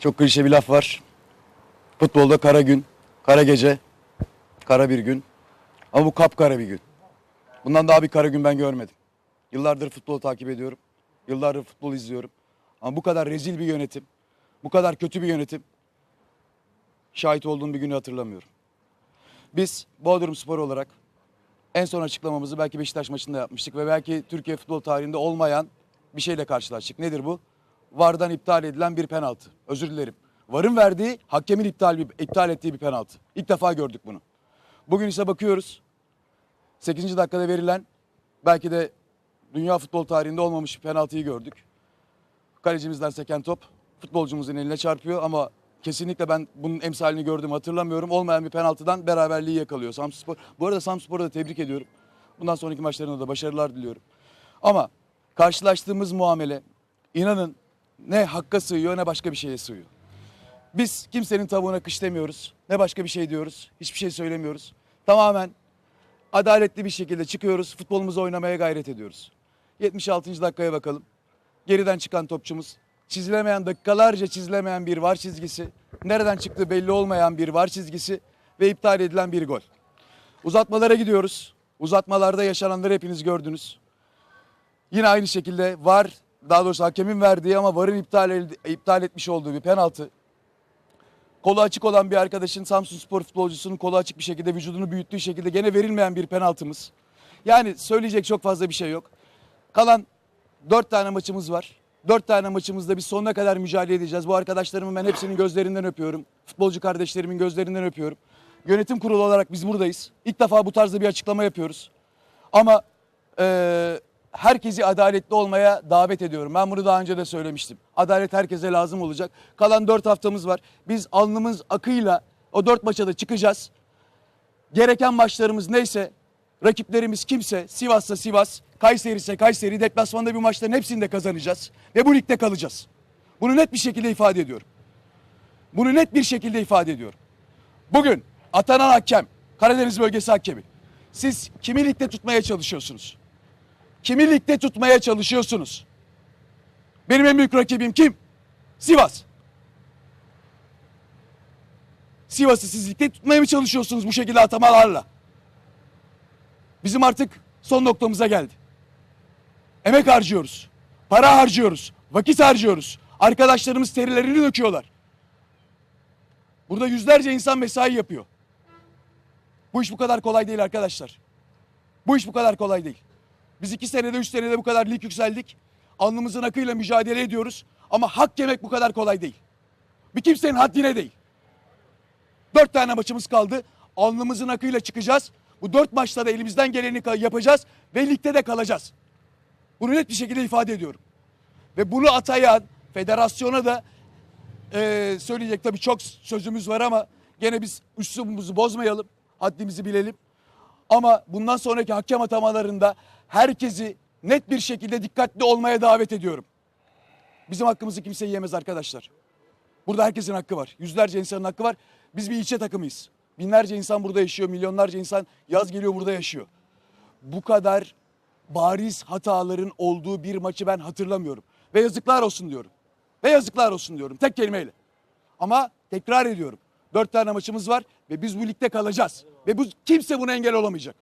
Çok klişe bir laf var. Futbolda kara gün, kara gece, kara bir gün. Ama bu kapkara bir gün. Bundan daha bir kara gün ben görmedim. Yıllardır futbolu takip ediyorum. Yıllardır futbol izliyorum. Ama bu kadar rezil bir yönetim, bu kadar kötü bir yönetim şahit olduğum bir günü hatırlamıyorum. Biz Bodrum Spor olarak en son açıklamamızı belki Beşiktaş maçında yapmıştık ve belki Türkiye futbol tarihinde olmayan bir şeyle karşılaştık. Nedir bu? VAR'dan iptal edilen bir penaltı. Özür dilerim. VAR'ın verdiği, hakemin iptal, iptal ettiği bir penaltı. İlk defa gördük bunu. Bugün ise bakıyoruz. 8. dakikada verilen belki de dünya futbol tarihinde olmamış bir penaltıyı gördük. Kalecimizden seken top futbolcumuzun eline çarpıyor ama kesinlikle ben bunun emsalini gördüm hatırlamıyorum. Olmayan bir penaltıdan beraberliği yakalıyor Samsunspor. Bu arada Samsunspor'u da tebrik ediyorum. Bundan sonraki maçlarında da başarılar diliyorum. Ama karşılaştığımız muamele inanın ne hakka sığıyor ne başka bir şeye sığıyor. Biz kimsenin tavuğuna kış demiyoruz. Ne başka bir şey diyoruz. Hiçbir şey söylemiyoruz. Tamamen adaletli bir şekilde çıkıyoruz. Futbolumuzu oynamaya gayret ediyoruz. 76. dakikaya bakalım. Geriden çıkan topçumuz. Çizilemeyen dakikalarca çizilemeyen bir var çizgisi. Nereden çıktığı belli olmayan bir var çizgisi ve iptal edilen bir gol. Uzatmalara gidiyoruz. Uzatmalarda yaşananları hepiniz gördünüz. Yine aynı şekilde var daha doğrusu hakemin verdiği ama varın iptal, iptal etmiş olduğu bir penaltı. Kolu açık olan bir arkadaşın Samsun Spor futbolcusunun kolu açık bir şekilde vücudunu büyüttüğü şekilde gene verilmeyen bir penaltımız. Yani söyleyecek çok fazla bir şey yok. Kalan dört tane maçımız var. Dört tane maçımızda biz sonuna kadar mücadele edeceğiz. Bu arkadaşlarımın ben hepsinin gözlerinden öpüyorum. Futbolcu kardeşlerimin gözlerinden öpüyorum. Yönetim kurulu olarak biz buradayız. İlk defa bu tarzda bir açıklama yapıyoruz. Ama eee, herkesi adaletli olmaya davet ediyorum. Ben bunu daha önce de söylemiştim. Adalet herkese lazım olacak. Kalan dört haftamız var. Biz alnımız akıyla o dört maça da çıkacağız. Gereken maçlarımız neyse, rakiplerimiz kimse, Sivas'sa Sivas, Kayseri ise Kayseri, deplasmanda bir maçların hepsini de kazanacağız. Ve bu ligde kalacağız. Bunu net bir şekilde ifade ediyorum. Bunu net bir şekilde ifade ediyorum. Bugün atanan hakem, Karadeniz bölgesi hakemi. Siz kimi ligde tutmaya çalışıyorsunuz? Kimi ligde tutmaya çalışıyorsunuz? Benim en büyük rakibim kim? Sivas. Sivas'ı siz ligde tutmaya mı çalışıyorsunuz bu şekilde atamalarla? Bizim artık son noktamıza geldi. Emek harcıyoruz. Para harcıyoruz. Vakit harcıyoruz. Arkadaşlarımız terilerini döküyorlar. Burada yüzlerce insan mesai yapıyor. Bu iş bu kadar kolay değil arkadaşlar. Bu iş bu kadar kolay değil. Biz iki senede, üç senede bu kadar lig yükseldik. Alnımızın akıyla mücadele ediyoruz. Ama hak yemek bu kadar kolay değil. Bir kimsenin haddine değil. Dört tane maçımız kaldı. Alnımızın akıyla çıkacağız. Bu dört maçta da elimizden geleni yapacağız ve ligde de kalacağız. Bunu net bir şekilde ifade ediyorum. Ve bunu atayan federasyona da eee, söyleyecek tabii çok sözümüz var ama gene biz üslubumuzu bozmayalım. Haddimizi bilelim. Ama bundan sonraki hakem atamalarında herkesi net bir şekilde dikkatli olmaya davet ediyorum. Bizim hakkımızı kimse yiyemez arkadaşlar. Burada herkesin hakkı var. Yüzlerce insanın hakkı var. Biz bir ilçe takımıyız. Binlerce insan burada yaşıyor. Milyonlarca insan yaz geliyor burada yaşıyor. Bu kadar bariz hataların olduğu bir maçı ben hatırlamıyorum. Ve yazıklar olsun diyorum. Ve yazıklar olsun diyorum tek kelimeyle. Ama tekrar ediyorum. Dört tane maçımız var ve biz bu ligde kalacağız. Ve bu kimse buna engel olamayacak.